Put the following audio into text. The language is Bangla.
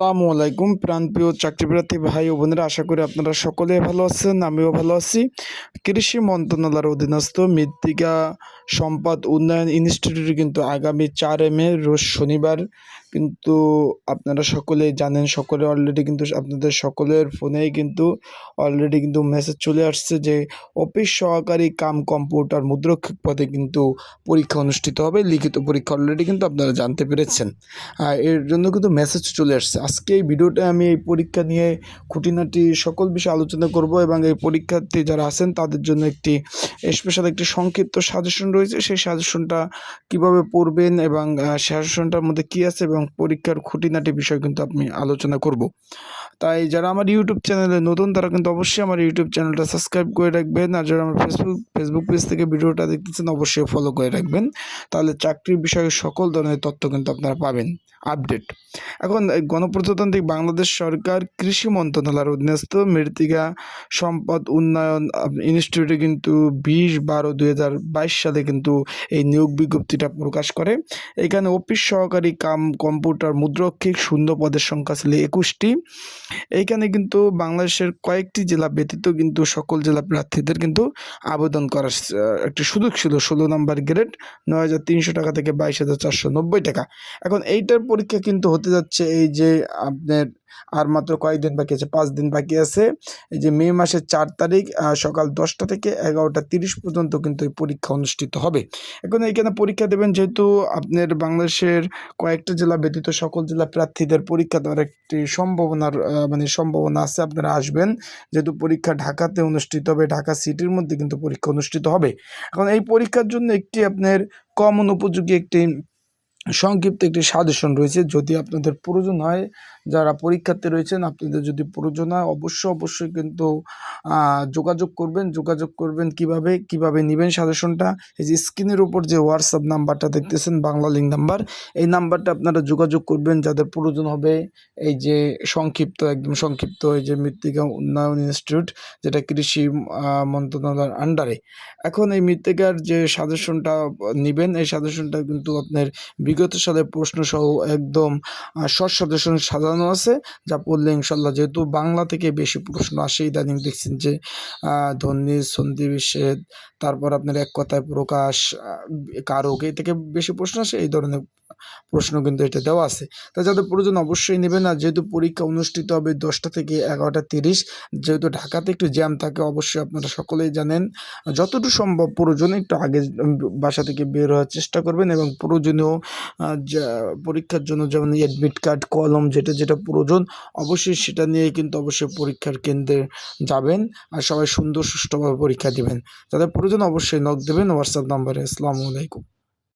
আসসালামু আলাইকুম, প্রাণপ্রিয় চাকরিপ্রার্থী ভাই ও বোনেরা, আশা করি আপনারা সকলে ভালো আছেন, আমিও ভালো আছি। কৃষি মন্ত্রণালয়ের অধীনস্থ মৃত্তিকা সম্পদ উন্নয়ন ইনস্টিটিউট কিন্তু আগামী চার মে, রোজ শনিবার, কিন্তু আপনারা সকলেই জানেন, সকলে অলরেডি কিন্তু আপনাদের সকলের ফোনেই কিন্তু অলরেডি কিন্তু মেসেজ চলে আসছে যে অফিস সহকারী কাম কম্পিউটার মুদ্রক্ষিক পদে কিন্তু পরীক্ষা অনুষ্ঠিত হবে, লিখিত পরীক্ষা অলরেডি কিন্তু আপনারা জানতে পেরেছেন। এর জন্য কিন্তু মেসেজ চলে আসছে। আজকে এই ভিডিওটা আমি এই পরীক্ষা নিয়ে খুঁটিনাটি সকল বিষয়ে আলোচনা করব এবং এই পরীক্ষার্থী যারা আছেন তাদের জন্য একটি স্পেশাল একটি সংক্ষিপ্ত সাজেশন রয়েছে। সেই সাজেশনটা কীভাবে পড়বেন এবং সাজেশনটার মধ্যে কি আছে এবং পরীক্ষার খুঁটিনাটি বিষয় কিন্তু আমি আলোচনা করব। তাই যারা আমার ইউটিউব চ্যানেলে নতুন, তারা কিন্তু অবশ্যই আমার ইউটিউব চ্যানেলটা সাবস্ক্রাইব করে রাখবেন। আর যারা আমার ফেসবুক ফেসবুক পেজ থেকে ভিডিওটা দেখতেছেন, অবশ্যই ফলো করে রাখবেন। তাহলে চাকরির বিষয়ে সকল ধরনের তথ্য কিন্তু আপনারা পাবেন। আপডেট এখন গণপ্রজাতান্ত্রিক বাংলাদেশ সরকার কৃষি মন্ত্রণালয়ের অধীনস্থ মৃত্তিকা সম্পদ উন্নয়ন ইনস্টিটিউটে কিন্তু বিশ বারো দুই হাজার বাইশ সালে কিন্তু এই নিয়োগ বিজ্ঞপ্তিটা প্রকাশ করে। এখানে অফিস সহকারী কাম, কম্পিউটার, মুদ্রক্ষিক, শূন্য পদের সংখ্যা ছিল একুশটি। এইখানে কিন্তু বাংলাদেশের কয়েকটি জেলা ব্যতীত কিন্তু সকল জেলা প্রার্থীদের কিন্তু আবেদন করার একটি সুযোগ ছিল। ষোলো নম্বর গ্রেড নয় হাজার তিনশো টাকা থেকে বাইশ হাজার চারশো নব্বই টাকা। এখন এইটার পরীক্ষা কিন্তু হতে যাচ্ছে এই যে আপনার আর মাত্র কয়েকদিন বাকি আছে? পাঁচ দিন বাকি আছে। এই যে মে মাসের চার তারিখ সকাল দশটা থেকে এগারোটা তিরিশ পর্যন্ত কিন্তু এই পরীক্ষা অনুষ্ঠিত হবে। এখন এইখানে পরীক্ষা দেবেন যেহেতু আপনার বাংলাদেশের কয়েকটা জেলা ব্যতীত সকল জেলা প্রার্থীদের পরীক্ষা দেওয়ার একটি সম্ভাবনার মানে সম্ভাবনা আছে, আপনারা আসবেন। যেহেতু পরীক্ষা ঢাকাতে অনুষ্ঠিত হবে, ঢাকা সিটির মধ্যে কিন্তু পরীক্ষা অনুষ্ঠিত হবে। এখন এই পরীক্ষার জন্য একটি আপনার কমন উপযোগী একটি সংক্ষিপ্ত একটি সাজেশন রয়েছে। যদি আপনাদের প্রয়োজন হয়, যারা পরীক্ষার্থী রয়েছেন, আপনাদের যদি প্রয়োজন হয় অবশ্যই অবশ্যই কিন্তু যোগাযোগ করবেন। যোগাযোগ করবেন কীভাবে কীভাবে নেবেন সাজেশনটা? এই যে স্ক্রিনের উপর যে হোয়াটসঅ্যাপ নাম্বারটা দেখতেছেন, বাংলা লিঙ্ক নাম্বার, এই নাম্বারটা আপনারা যোগাযোগ করবেন, যাদের প্রয়োজন হবে। এই যে সংক্ষিপ্ত, একদম সংক্ষিপ্ত, এই যে মৃত্তিকা উন্নয়ন ইনস্টিটিউট, যেটা কৃষি মন্ত্রণালয়ের আন্ডারে এখন এই মৃত্তিকার যে সাজেশনটা নেবেন, এই সাজেশনটা কিন্তু আপনার বিগত সালের প্রশ্ন সহ একদম শর্ট সাজানো আছে, যা পড়লে ইনশাল্লাহ যেহেতু বাংলা থেকে বেশি প্রশ্ন আসে ইদানিং দেখছেন যে ধ্বনি সন্ধি, বিচ্ছেদ, তারপর আপনার এক কথায় প্রকাশ কারক, এই থেকে বেশি প্রশ্ন আসে, এই ধরনের প্রশ্ন কিন্তু এটা দেওয়া আছে। তা যাদের প্রয়োজন অবশ্যই নেবেন আর যেহেতু পরীক্ষা অনুষ্ঠিত হবে দশটা থেকে এগারোটা তিরিশ, যেহেতু ঢাকাতে একটু জ্যাম থাকে, অবশ্যই আপনারা সকলেই জানেন, যতটুকু সম্ভব প্রয়োজনে একটু আগে বাসা থেকে বের হওয়ার চেষ্টা করবেন এবং প্রয়োজনীয় পরীক্ষার জন্য যেমন অ্যাডমিট কার্ড কলম, যেটা যেটা প্রয়োজন, অবশ্যই সেটা নিয়ে কিন্তু অবশ্যই পরীক্ষার কেন্দ্রে যাবেন আর সবাই সুন্দর সুষ্ঠুভাবে পরীক্ষা দেবেন। যাদের প্রয়োজন অবশ্যই নক দেবেন হোয়াটসঅ্যাপ নাম্বারে আসসালামু আলাইকুম।